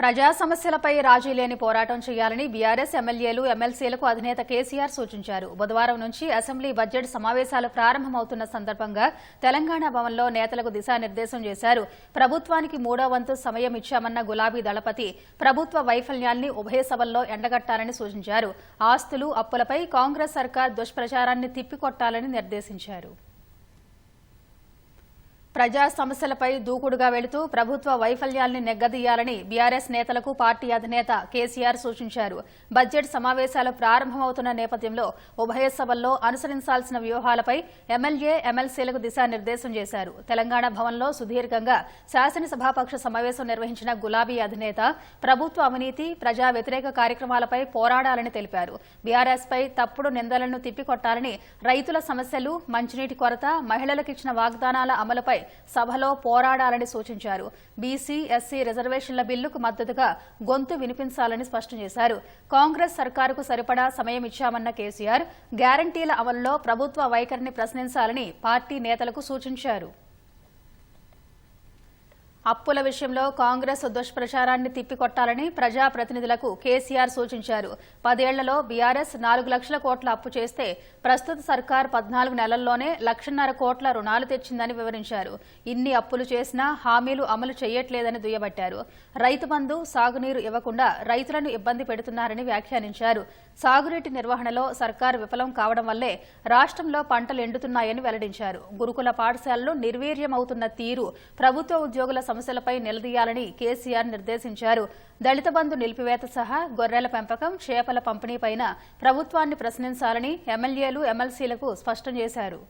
ప్రజా సమస్యలపై రాజీ లేని పోరాటం చేయాలని బీఆర్ఎస్ ఎమ్మెల్యేలు ఎమ్మెల్సీలకు అధినేత కేసీఆర్ సూచించారు. బుధవారం నుంచి అసెంబ్లీ బడ్జెట్ సమావేశాలు ప్రారంభమవుతున్న సందర్భంగా తెలంగాణ భవన్లో నేతలకు దిశానిర్దేశం చేశారు. ప్రభుత్వానికి మూడో వంతు సమయం ఇచ్చామన్న గులాబీ దళపతి ప్రభుత్వ వైఫల్యాన్ని ఉభయ సభల్లో ఎండగట్టాలని సూచించారు. ఆస్తులు అప్పులపై కాంగ్రెస్ సర్కార్ దుష్ప్రచారాన్ని తిప్పికొట్టాలని నిర్దేశించారు. ప్రజా సమస్యలపై దూకుడుగా వెళుతూ ప్రభుత్వ వైఫల్యాల్ని నెగ్గదీయాలని బీఆర్ఎస్ నేతలకు పార్టీ అధినేత కేసీఆర్ సూచించారు. బడ్జెట్ సమావేశాలు ప్రారంభమవుతున్న నేపథ్యంలో ఉభయ సభల్లో అనుసరించాల్సిన వ్యూహాలపై ఎమ్మెల్యే ఎమ్మెల్సీలకు దిశానిర్దేశం చేశారు. తెలంగాణ భవన్లో సుదీర్ఘంగా శాసనసభాపక్ష సమావేశం నిర్వహించిన గులాబీ అధినేత ప్రభుత్వ అవినీతి ప్రజా వ్యతిరేక కార్యక్రమాలపై పోరాడాలని తెలిపారు. బీఆర్ఎస్పై తప్పుడు నిందలను తిప్పికొట్టాలని రైతుల సమస్యలు మంచినీటి కొరత మహిళలకు ఇచ్చిన వాగ్దానాల అమలుపై సభలో పోరాడాలని సూచించారు. బీసీ ఎస్సీ రిజర్వేషన్ల బిల్లుకు మద్దతుగా గొంతు వినిపించాలని స్పష్టం చేశారు. కాంగ్రెస్ సర్కారుకు సరిపడా సమయం ఇచ్చామన్న కేసీఆర్ గ్యారంటీల అమలులో ప్రభుత్వ వైఖరిని ప్రశ్నించాలని పార్టీ నేతలకు సూచించారు. అప్పుల విషయంలో కాంగ్రెస్ దుష్ప్రచారాన్ని తిప్పికొట్టాలని ప్రజాప్రతినిధులకు కేసీఆర్ సూచించారు. పదేళ్ళలో బీఆర్ఎస్ నాలుగు లక్షల కోట్ల అప్పు చేస్తే ప్రస్తుత సర్కార్ పద్నాలుగు నెలల్లోనే లక్షన్నర కోట్ల రుణాలు తెచ్చిందని వివరించారు. ఇన్ని అప్పులు చేసినా హామీలు అమలు చేయట్లేదని దుయ్యబట్టారు. రైతు బంధు సాగునీరు ఇవ్వకుండా రైతులను ఇబ్బంది పెడుతున్నారని వ్యాఖ్యానించారు. సాగునీటి నిర్వహణలో సర్కార్ విఫలం కావడం వల్లే రాష్ట్రంలో పంటలు ఎండుతున్నాయని వెల్లడించారు. గురుకుల పాఠశాలలు నిర్వీర్యమవుతున్న తీరు ప్రభుత్వ ఉద్యోగుల సమస్యలపై నిలదీయాలని కేసీఆర్ నిర్దేశించారు. దళిత బంధు నిలిపివేత సహా గొర్రెల పెంపకం చేపల పంపిణీపైన ప్రభుత్వాన్ని ప్రశ్నించాలని ఎమ్మెల్యేలు ఎమ్మెల్సీలకు స్పష్టం చేశారు.